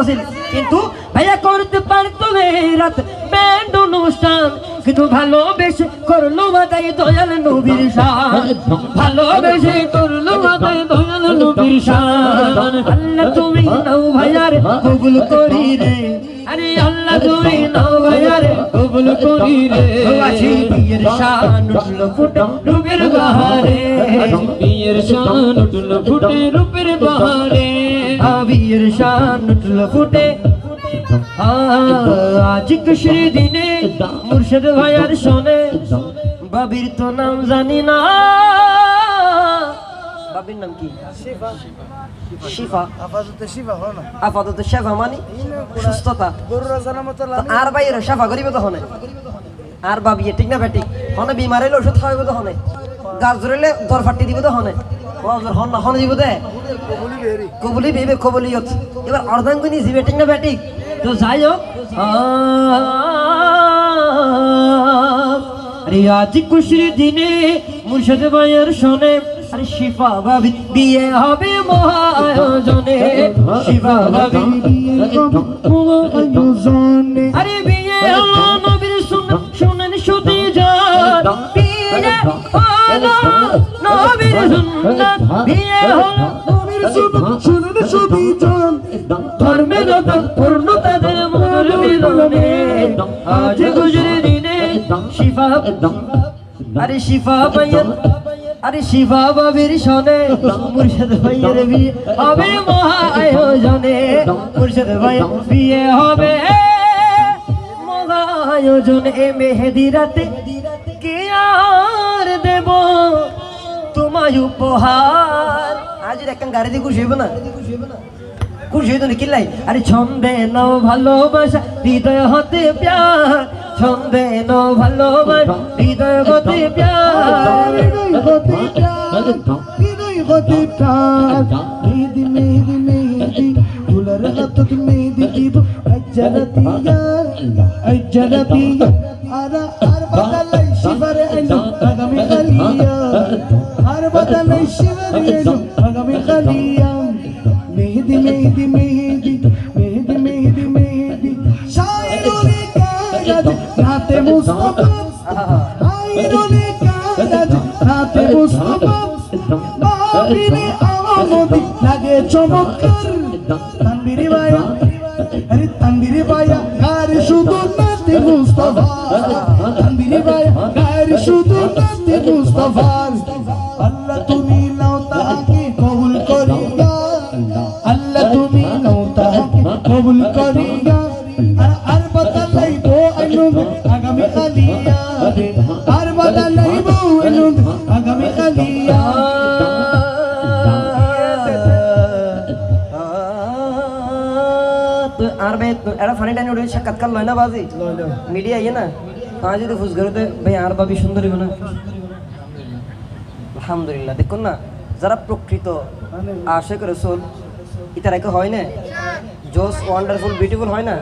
করতেছিল কিন্তু ভাইয়া করতে পারতো রাত। ব্যান্ড অনুষ্ঠান। কিন্তু ভালোবেসে করল মাতাই দয়াল নবীর শান। ভালোবেসে করল মাতাই দয়াল নবীর শান। আল্লাহ তুমি নাও ভাইয়ার কবুল করি রে। আরে আল্লাহ তুমি নাও ভাইয়ার কবুল করি রে। আছি বিয়ের শান উঠল ফুটে রূপের বাহারে। বিয়ের শান উঠল ফুটে রূপের বাহারে। বিয়ের শান উঠল ফুটে। আজ খুশির দিনে মুর্শিদ ভাইয়ার শোনে। বাবির তো নাম জানি না। বাবির নাম কি? শিফা। আপাতত শিবা হো না? আপাতত শেফা মানে? সুস্থতা। আর বাইরে শেফা করিবে তো হনে আর বাবিয়ে ঠিক না বেটি হনে বিমার হইলে ওষুধ খাওয়াইব তো হনে গাছ ধরিলে দর ফাটি দিব তো হনে ওজর হন না হনে দিব দে। কবুলি বেবে কবুলিয়ত এবার অর্ধাঙ্গনি জিবে ঠিক না বেটি তো যাই হোক আরে আজ খুশির দিনে মুর্শিদ ভাইয়ের শোনে আরে শিফা ভাবি বিয়ে হবে মহা আয়োজনে শিফা ভাবি আরে বিয়ে হলো বিয়ে হলো তাদের মিলনে আজ গুজরে দিনে শিফা আরে শিফা ভাইয়ের আরে শিফা বাবির শোনে মুর্শিদ ভাইয়ের বিয়ে হবে মহা আয়োজনে মুর্শিদ ভাইয়ের বিয়ে হবে মহা আয়োজন মেহেদি রাতে কে আর দেব? তোমায় উপহার। আজ একটা গাড়ি দিয়ে খুশি হইব না? খুশি হইতো না? কিল্লাই আরে ছন্দে নাও ভালোবাসা, হৃদয় হতে প্যার। ছন্দে নাও ভালোবাসা, হৃদয় হতে প্যার। বিনয় হতে প্রাণ মেহেদি মেহেদি মেহেদি, ফুলের হাতত মেহেদি দিব। আজ্জারাতিয়া আজ্জারাতিয়া আর আর বদলাই শিবরে আইলো। আগামী আর বদলাই শিবরে আইলো আগামী খালিয়া মেহেদি মেহেদি মেহেদি মেহেদি মেহেদি মেহেদি। শায়রুল কারাজ রাতে মুস্তফা। আইরুল কারাজ রাতে মুস্তফা। বাবিরে আমদি লাগে চমৎকার। তানবিরি বায়া আরে তানবিরি বায়া গার শুধু নাতে মুস্তফা। তানবিরি বায়া গার শুধু নাতে মুস্তফা। তো আর ভাই এটা ফানি টানি উঠে সাক্ষাৎকার লয় না বাজি মিডিয়া ইয়ে না আজ যদি ফুস করতে ভাই আর ভাবি সুন্দরী না আলহামদুলিল্লাহ দেখুন না যারা প্রকৃত আশেক রসুল ইতারাকে হয় না জোস ওয়ান্ডারফুল বিউটিফুল হয় না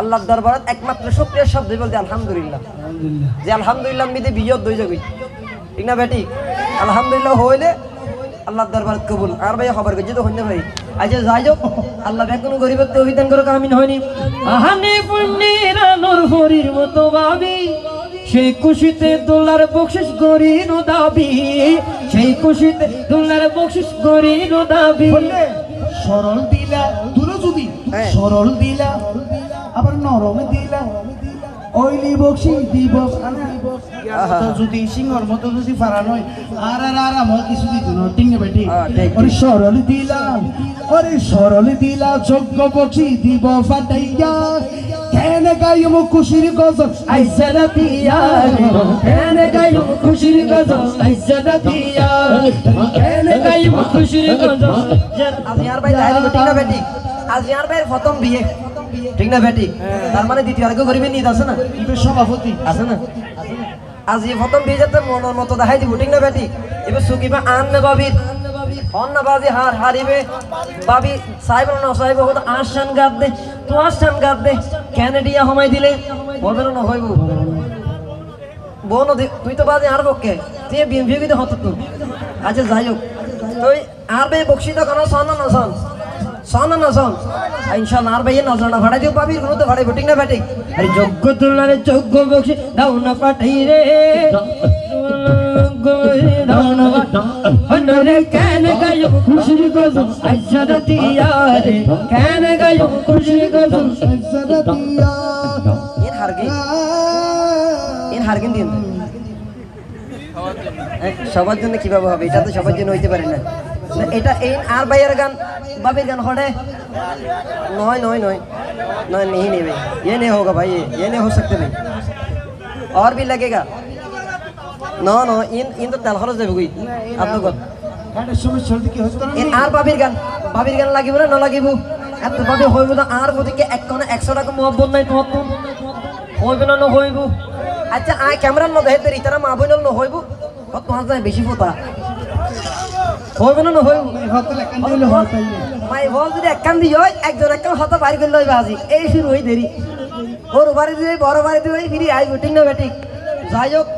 আল্লাহর দরবারত একমাত্র সক্রিয় শব্দ বলতে আলহামদুলিল্লাহ যে আলহামদুলিল্লাহ মিদে বিজয় দই যাবি ঠিক না বেটি আলহামদুলিল্লাহ হইলে আল্লাহ দরবার কবুল আর ভাই খবর করছি তো হইতে ভাই আচ্ছা যাই যাও আল্লাহ কোনো গরিবের তো অভিধান করো কামিন হয়নি। আহানে পুণ্যের আলোর হরির মতো ভাবি সেই খুশিতে দোলার বকশিস করি নো দাবি সেই খুশিতে দোলার বকশিস গরির দাবি। সরল দিলা দূরে যদি হ্যাঁ। সরল দিলা আবার নরম দিলা। ওইলি বক্সি দিব যদি সিংহর মতো যদি ফারা নয় আর আর আর আমার কিছু দিত না টিঙ্গে বেটি ঠিক, ওরে সরল দিলা ওরে সরল দিলা যোগ্য বক্সি দিব ফাটাইয়া কেন গাইম খুশির গজল আইসা রাতিয়া কেন গাইম খুশির গজল আইসা রাতিয়া কেন গাইম খুশির গজল আজিয়ার ভাই লাইন ঠিক না বেটি আজিয়ার ভাইয়ের প্রথম বিয়ে ঠিক না বেটি? তার মানে দ্বিতীয় আরেকও গরিবের নিদ আছে না? সভাপতি। আছে না? আজ এই প্রথম বিয়ে যাতে মনের মতো দেখাই দিব ঠিক না বেটি? এবার সুকিবা আন না বাবির। অন না বাজি হার হারিবে। বাবি সাহেব না সাহেব হতো আসান গাদ দে তো আসান গাদ। দে ক্যানেডিয়া হমাই দিলে? বলবে না হইব। বোন তুই তো বাজে আর পক্ষে তুই বিএমভি বিএমপি হতো তো। আচ্ছা যাই হোক। তুই আর বে বক্সিত কোনো শোন না শোন না শোন ইনশাল্লাহ আর ভাইয়ের নজর না ভাড়া দিও পাবির কোনো তো ভাড়াই ঠিক না ভাটি আরে যোগ্য তুলনারে যোগ্য বক্সি দাও না পাঠাই রে। দাও না হনরে কেন গায়ো খুশি গজু আজ্জাদ দিয়া রে। কেন গায়ো খুশি গজু ইন হারগি ইন হারগিন দিন সবার জন্য। কীভাবে হবে? এটা তো সবার জন্য হইতে পারে না, এটা এই আর ভাইয়ের গান বাবির গান হড়ে নয় নয় নয় नॉय नहीं नहीं भाई ये नहीं होगा भाई ये ये नहीं हो सकते भाई और भी लगेगा नो नो इन इन तो तेल खरच দেবে কই আপনি কত গানের সমস্যা হলে কি হতো না ইন আর বাবির গান বাবির গান লাগিব না না লাগিব এত ভাবে হইব না আর ওদিকে এক কোণে একশো টাকা মহব্বত নাই তোমার তো হইব না না হইব আচ্ছা আয় ক্যামেরার মধ্যে হেতে ইতারা মা বইনল না হইব কত তোমার যায় বেশি ফোতা হইব না দিলে হতো মাই বল যদি একখান দিয়ে হয় একজন একখান হতো বাড়ি করে লইবা আজি। এই শুরু হই দেরি। ওর বাড়ি দিয়ে বড় বাড়ি দিয়ে ফিরি আই ঠিক না বেটিক যাই হোক।